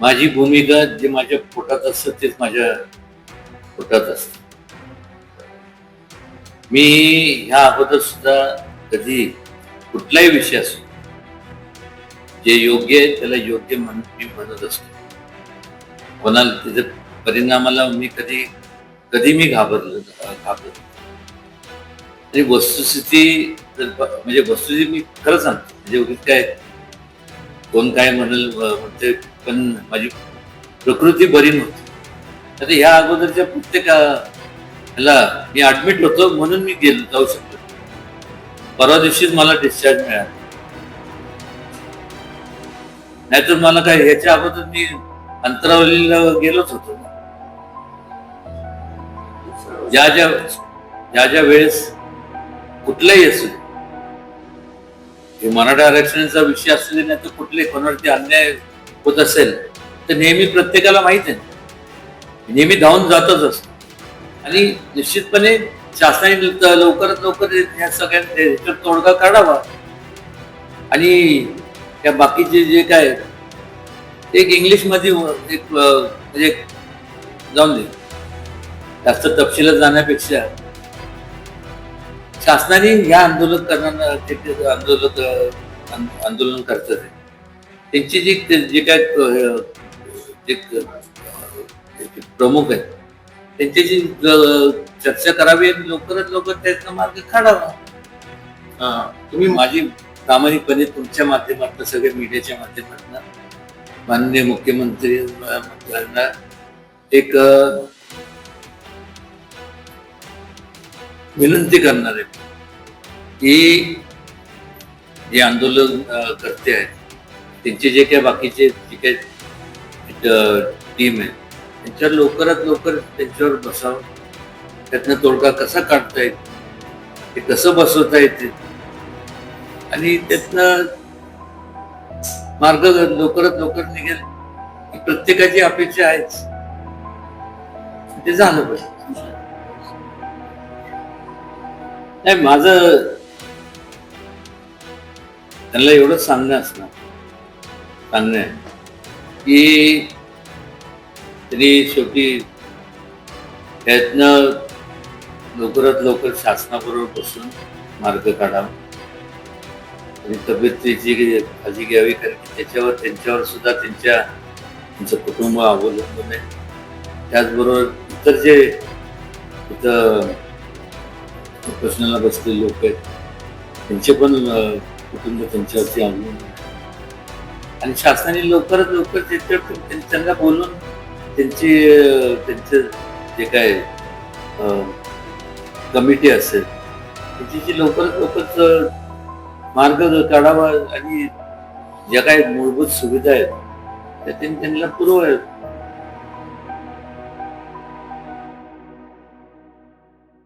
माझी भूमिका जे माझ्या पोटात असतं तेच माझ्या पोटात असत. मी ह्या अगोदर सुद्धा कधी कुठलाही विषय असो जे योग्य आहे त्याला योग्य म्हण मी म्हणत असतो. कोणाला त्याच्या परिणामाला मी कधी कधी मी घाबरलो घाबरलो आणि वस्तुस्थिती जर म्हणजे वस्तुस्थिती मी खरं सांगतो म्हणजे काय कोण काय म्हणेल म्हणते पण माझी प्रकृती बरी नव्हती. आता ह्या अगोदरच्या प्रत्येक ह्याला मी ऍडमिट होतो म्हणून मी गेलो जाऊ शकतो परवा दिवशीच मला डिस्चार्ज मिळाला. नाहीतर मला काय ह्याच्या अगोदर मी अंतरावलीला गेलोच होतो ज्या ज्या ज्या ज्या वेळेस कुठलाही असू हे मराठा आरक्षणाचा विषय असू दे नाही तर कुठले कोणावरती अन्याय होत असेल तर नेहमी प्रत्येकाला माहीत आहे. नेहमी धावून जातच असत. आणि निश्चितपणे शासनाने लवकरात लवकर ह्या सगळ्या तोडगा काढावा. आणि त्या बाकीचे जे काय ते एक इंग्लिशमध्ये एक म्हणजे जाऊन दे. जास्त तपशिलात जाण्यापेक्षा शासनाने ह्या आंदोलन करणारा आंदोलक आंदोलन करतात. आहे, त्यांची जी जे काय जे प्रमुख आहेत त्यांच्याशी चर्चा करावी आणि लवकरात लवकर त्याचा मार्ग काढावा. तुम्ही माझी प्रामाणिकपणे तुमच्या माध्यमातून सगळ्या मीडियाच्या माध्यमातून माननीय मुख्यमंत्री एक विनंती करणार आहे. की जे आंदोलन करते आहेत त्यांचे जे काही बाकीचे जे काही टीम आहे त्यांच्यावर लवकरात लवकर त्यांच्यावर बसावं. त्यातनं तोडगा कसा काढता येईल ते कसं बसवता येते आणि त्यातनं मार्ग लवकरात लवकर निघेल प्रत्येकाची अपेक्षा आहेच. ते झालं पाहिजे. नाही माझं त्यांना एवढंच सांगणं असणार. सांगणं आहे. की तरी शेवटी त्यातनं लवकरात लवकर शासनाबरोबर बसून मार्ग काढावा. आणि तब्येतीची काळजी घ्यावी कारण की त्याच्यावर त्यांच्यावर सुद्धा त्यांच्या त्यांचं कुटुंब अवलंबून आहे. त्याचबरोबर इतर जे इथं प्रश्नाला बसलेले लोक आहेत. त्यांचे पण अं, कुटुंब त्यांच्यावरती अवलंबून आहे. आणि शासनाने लवकरात लवकर त्यां- त्यांना बोलून त्यांची अं, त्यांचं जे काय अं, कमिटी असेल त्यांची जी लवकरात लवकर मार्ग काढावा आणि ज्या काही मूलभूत सुविधा आहेत त्या त्यांनी त्यांना पुरवाव्यात.